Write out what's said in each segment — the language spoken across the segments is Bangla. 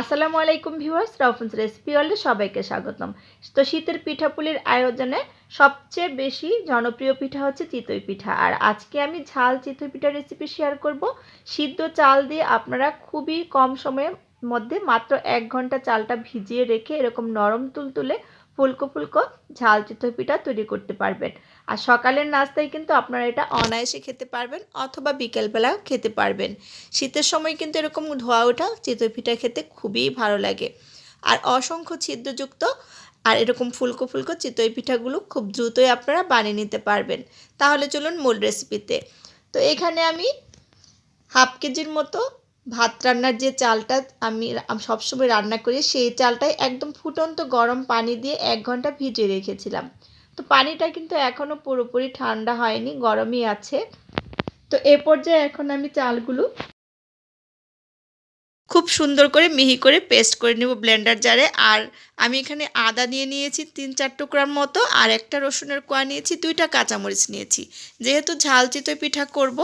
আসসালামু আলাইকুম ভিউয়ার্স রাউফুন্স রেসিপি ওয়ার্ল্ডে সবাইকে স্বাগতম। তো শীতের পিঠাপুলির আয়োজনে সবচেয়ে বেশি জনপ্রিয় পিঠা হচ্ছে চিতই পিঠা। আর আজকে আমি ঝাল চিতই পিঠা রেসিপি শেয়ার করব। সিদ্ধ চাল দিয়ে আপনারা খুবই কম সময়ের মধ্যে মাত্র এক ঘণ্টা চালটা ভিজিয়ে রেখে এরকম নরম তুলতুলে ফুলকো ফুলকো ঝাল চিতই পিঠা তৈরি করতে পারবেন। আর সকালের নাস্তায় কিন্তু আপনারা এটা অনায়াসে খেতে পারবেন অথবা বিকেলবেলাও খেতে পারবেন। শীতের সময় কিন্তু এরকম ধোয়া ওঠা চিতই পিঠা খেতে খুবই ভালো লাগে। আর অসংখ্য ছিদ্রযুক্ত আর এরকম ফুলকো ফুলকো চিতই পিঠাগুলো খুব দ্রুতই আপনারা বানিয়ে নিতে পারবেন। তাহলে চলুন মূল রেসিপিতে তো এখানে আমি হাফ কেজির মতো ভাত রান্নার যে চালটা আমি সবসময় রান্না করি, সেই চালটাই একদম ফুটন্ত গরম পানি দিয়ে এক ঘণ্টা ভিজিয়ে রেখেছিলাম। তো পানিটা কিন্তু এখনও পুরোপুরি ঠান্ডা হয়নি, গরমই আছে। তো এ পর্যায়ে এখন আমি চালগুলো খুব সুন্দর করে মিহি করে পেস্ট করে নেব ব্লেন্ডার জারে আর আমি এখানে আদা নিয়ে নিয়েছি তিন চার টুকরার মতো, আর একটা রসুনের কোয়া নিয়েছি, দুইটা কাঁচামরিচ নিয়েছি। যেহেতু ঝাল চিতই পিঠা করব,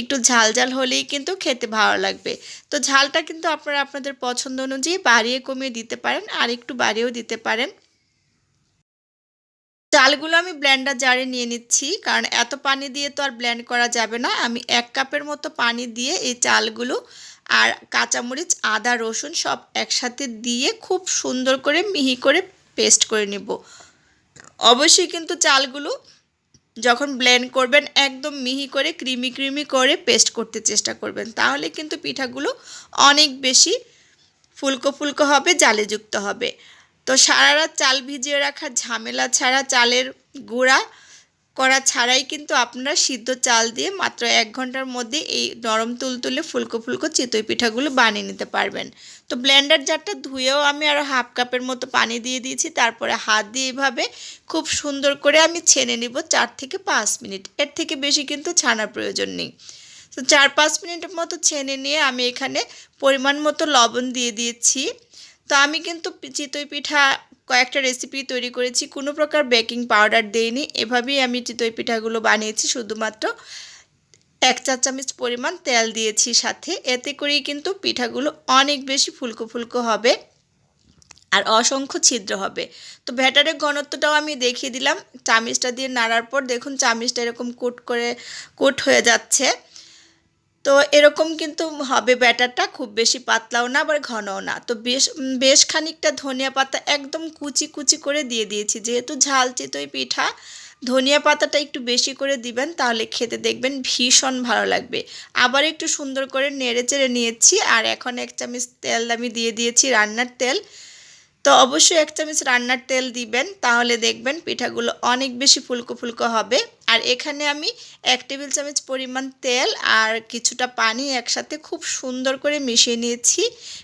একটু ঝাল ঝাল হলেই কিন্তু খেতে ভালো লাগবে। তো ঝালটা কিন্তু আপনারা আপনাদের পছন্দ অনুযায়ী বাড়িয়ে কমিয়ে দিতে পারেন, আর একটু বাড়িয়েও দিতে পারেন। চালগুলো আমি ব্ল্যান্ডার জারে নিয়ে নিচ্ছি, কারণ এত পানি দিয়ে তো আর ব্ল্যান্ড করা যাবে না। আমি এক কাপের মতো পানি দিয়ে এই চালগুলো আর কাঁচামরিচ, আদা, রসুন সব একসাথে দিয়ে খুব সুন্দর করে মিহি করে পেস্ট করে নেব। অবশ্যই কিন্তু চালগুলো যখন ব্লেন্ড করবেন, একদম মিহি করে ক্রিমি ক্রিমি করে পেস্ট করতে চেষ্টা করবেন। তাহলে কিন্তু পিঠাগুলো অনেক বেশি ফুলকো ফুলকো হবে জালেযুক্ত হবে। তো সারা রাত চাল ভিজিয়ে রাখা ঝামেলা ছাড়া চালের গুঁড়া করা ছাড়াই কিন্তু আপনারা সিদ্ধ চাল দিয়ে মাত্র এক ঘণ্টার মধ্যে এই নরম তুলতুলে ফুলকো ফুলকো চিতই পিঠাগুলো বানিয়ে নিতে পারবেন। তো ব্লেন্ডার জারটা ধুয়েও আমি আরও হাফ কাপের মতো পানি দিয়ে দিয়েছি, তারপরে হাত দিয়ে এভাবে খুব সুন্দর করে আমি ছেনে নিব চার থেকে পাঁচ মিনিট। এর থেকে বেশি কিন্তু ছানার প্রয়োজন নেই। তো চার পাঁচ মিনিটের মতো ছেনে নিয়ে আমি এখানে পরিমাণ মতো লবণ দিয়ে দিয়েছি। তো আমি কিন্তু চিতই পিঠা কয়েকটা রেসিপি তৈরি করেছি। কোনো প্রকার বেকিং পাউডার দেইনি। এভাবেই আমি চিতই পিঠাগুলো বানিয়েছি। শুধুমাত্র এক চা চামচ পরিমাণ তেল দিয়েছি সাথে। এতে করেই কিন্তু পিঠাগুলো অনেক বেশি ফুলকো ফুলকো হবে আর অসংখ্য ছিদ্র হবে। তো ব্যাটারের ঘনত্বটাও আমি দেখিয়ে দিলাম। চামিচটা দিয়ে নাড়ার পর দেখুন চামিচটা এরকম কোট করে, কোট হয়ে যাচ্ছে। তো এরকম কিন্তু হবে ব্যাটারটা, খুব বেশি পাতলাও না আবার ঘনও না। তো বেশ বেশ খানিকটা ধনিয়া পাতা একদম কুচি কুচি করে দিয়ে দিয়েছি। যেহেতু ঝাল চিতই পিঠা, ধনিয়া পাতাটা একটু বেশি করে দিবেন তাহলে খেতে দেখবেন ভীষণ ভালো লাগবে। আবার একটু সুন্দর করে নেড়ে চেড়ে নিয়েছি আর এখন এক চামচ তেল আমি দিয়ে দিয়েছি রান্নার তেল। তো অবশ্যই এক চামচ রান্নার তেল দিবেন, তাহলে দেখবেন পিঠাগুলো অনেক বেশি ফুলকো ফুলকো হবে। আর এখানে আমি এক টেবিল চামচ পরিমাণ তেল আর কিছুটা পানি একসাথে খুব সুন্দর করে মিশিয়ে নিয়েছি।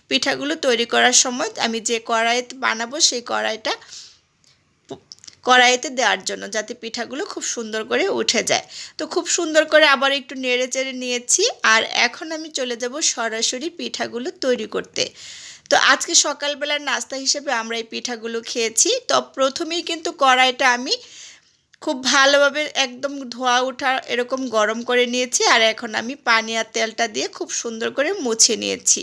পিঠাগুলো তৈরি করার সময় আমি যে কড়াইতে বানাবো সেই কড়াইটা কড়াইতে দেওয়ার জন্য যাতে পিঠাগুলো খুব সুন্দর করে উঠে যায়। তো খুব সুন্দর করে আবার একটু নেড়ে চেড়ে নিয়েছি আর এখন আমি চলে যাব সরাসরি পিঠাগুলো তৈরি করতে। তো আজকে সকালবেলার নাস্তা হিসেবে আমরা এই পিঠাগুলো খেয়েছি। তো প্রথমেই কিন্তু কড়াইটা আমি খুব ভালোভাবে একদম ধোয়া ওঠা এরকম গরম করে নিয়েছি আর এখন আমি পানি আর তেলটা দিয়ে খুব সুন্দর করে মুছে নিয়েছি।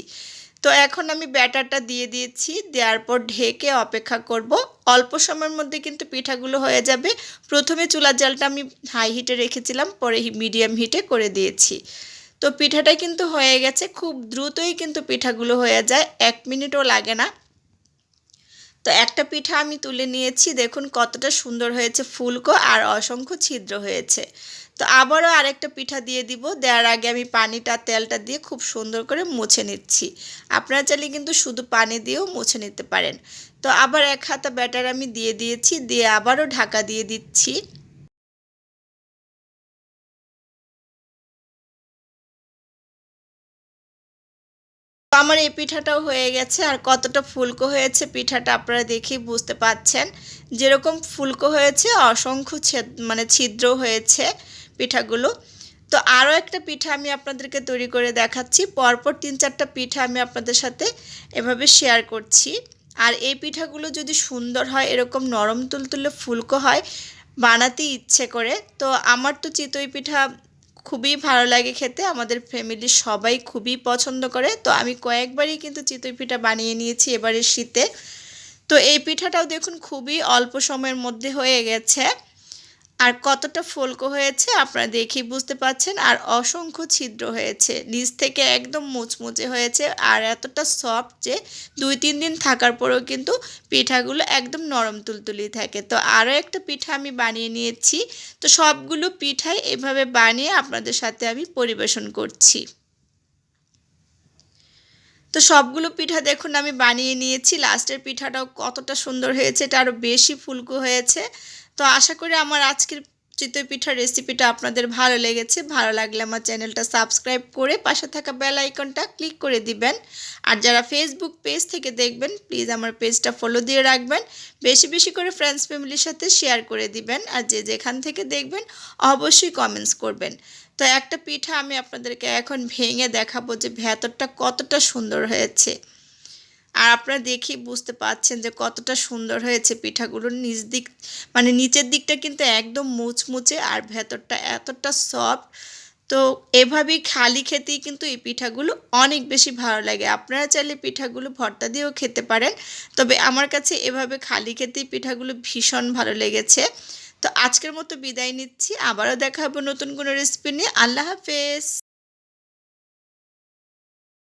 তো এখন আমি ব্যাটারটা দিয়ে দিয়েছি, দেওয়ার পর ঢেকে অপেক্ষা করব। অল্প সময়ের মধ্যে কিন্তু পিঠাগুলো হয়ে যাবে। প্রথমে চুলার জালটা আমি হাই হিটে রেখেছিলাম, পরে মিডিয়াম হিটে করে দিয়েছি। তো পিঠাটা কিন্তু হয়ে গেছে। খুব দ্রুতই কিন্তু পিঠাগুলো হয়ে যায়। এক মিনিটও লাগে না। তো একটা পিঠা আমি তুলে নিয়েছি। দেখুন কতটা সুন্দর হয়েছে, ফুলকো আর অসংখ্য ছিদ্র হয়েছে। তো আবারও আরেকটা পিঠা দিয়ে দিব। দেওয়ার আগে আমি পানিটা, তেলটা দিয়ে খুব সুন্দর করে মুছে নিচ্ছি। আপনারা চাইলে কিন্তু শুধু পানি দিয়েও মুছে নিতে পারেন। তো আবার এক হাতা ব্যাটার আমি দিয়ে দিয়েছি। দিয়ে আবারও ঢাকা দিয়ে দিচ্ছি। আমার এই পিঠাটাও হয়ে গেছে আর কতটা ফুলকো হয়েছে পিঠাটা আপনারা দেখেই বুঝতে পাচ্ছেন। যেরকম ফুলকো হয়েছে, অসংখ্য মানে ছিদ্র হয়েছে পিঠাগুলো। তো আরও একটা পিঠা আমি আপনাদেরকে তৈরি করে দেখাচ্ছি। পরপর তিন চারটা পিঠা আমি আপনাদের সাথে এভাবে শেয়ার করছি। আর এই পিঠাগুলো যদি সুন্দর হয়, এরকম নরম তুলতুলে ফুলকো হয়, বানাতে ইচ্ছে করে, তো আমার তো চিতই পিঠা খুবই ভালো লাগে খেতে। আমাদের ফ্যামিলির সবাই খুবই পছন্দ করে। তো আমি কয়েকবারই কিন্তু চিতই পিঠা বানিয়ে নিয়েছি এবারের শীতে। তো এই পিঠাটাও দেখুন খুবই অল্প সময়ের মধ্যে হয়ে গেছে। আর কতটা ফোলকো হয়েছে আপনারা দেখেই বুঝতে পাচ্ছেন আর অসংখ্য ছিদ্র হয়েছে। নিচ থেকে একদম মুচমুচে হয়েছে, আর এতটা সফট যে দুই তিন দিন থাকার পরেও কিন্তু পিঠাগুলো একদম নরম তুলতুলি থাকে। তো আরও একটা পিঠা আমি বানিয়ে নিয়েছি। তো সবগুলো পিঠাই এভাবে বানিয়ে আপনাদের সাথে আমি পরিবেশন করছি। তো সবগুলো পিঠা দেখুন, আমি বানিয়ে নিয়েছি। লাস্টের পিঠাটাও কতটা সুন্দর হয়েছে, এটা আরও বেশি ফুলকো হয়েছে। তো আশা করি আমার আজকের চিতই পিঠার রেসিপিটা আপনাদের ভালো লেগেছে, ভালো লাগলে আমার চ্যানেলটা সাবস্ক্রাইব করে পাশে থাকা বেল আইকনটা ক্লিক করে দিবেন। আর যারা ফেসবুক পেজ থেকে দেখবেন প্লিজ আমার পেজটা ফলো দিয়ে রাখবেন। বেশি বেশি করে ফ্রেন্ডস ফ্যামিলির সাথে শেয়ার করে দিবেন। আর যে যেখান থেকে দেখবেন, অবশ্যই কমেন্টস করবেন। তো একটা পিঠা আমি আপনাদেরকে এখন ভেঙে দেখাবো যে ভেতরটা কতটা সুন্দর হয়েছে। আর আপনারা দেখেই বুঝতে পাচ্ছেন যে কতটা সুন্দর হয়েছে পিঠাগুলোর নিচ দিক মানে নিচের দিকটা কিন্তু একদম মুচমুচে আর ভেতরটা এতটা সফট তো এভাবেই খালি খেতেই কিন্তু এই পিঠাগুলো অনেক বেশি ভালো লাগে। আপনারা চাইলে পিঠাগুলো ভর্তা দিয়েও খেতে পারেন। তবে আমার কাছে এভাবে খালি খেতেই পিঠাগুলো ভীষণ ভালো লেগেছে। তো আজকের মতো বিদায় নিচ্ছি। আবারও দেখা হবে নতুন কোনো রেসিপি নিয়ে। আল্লাহ হাফেজ।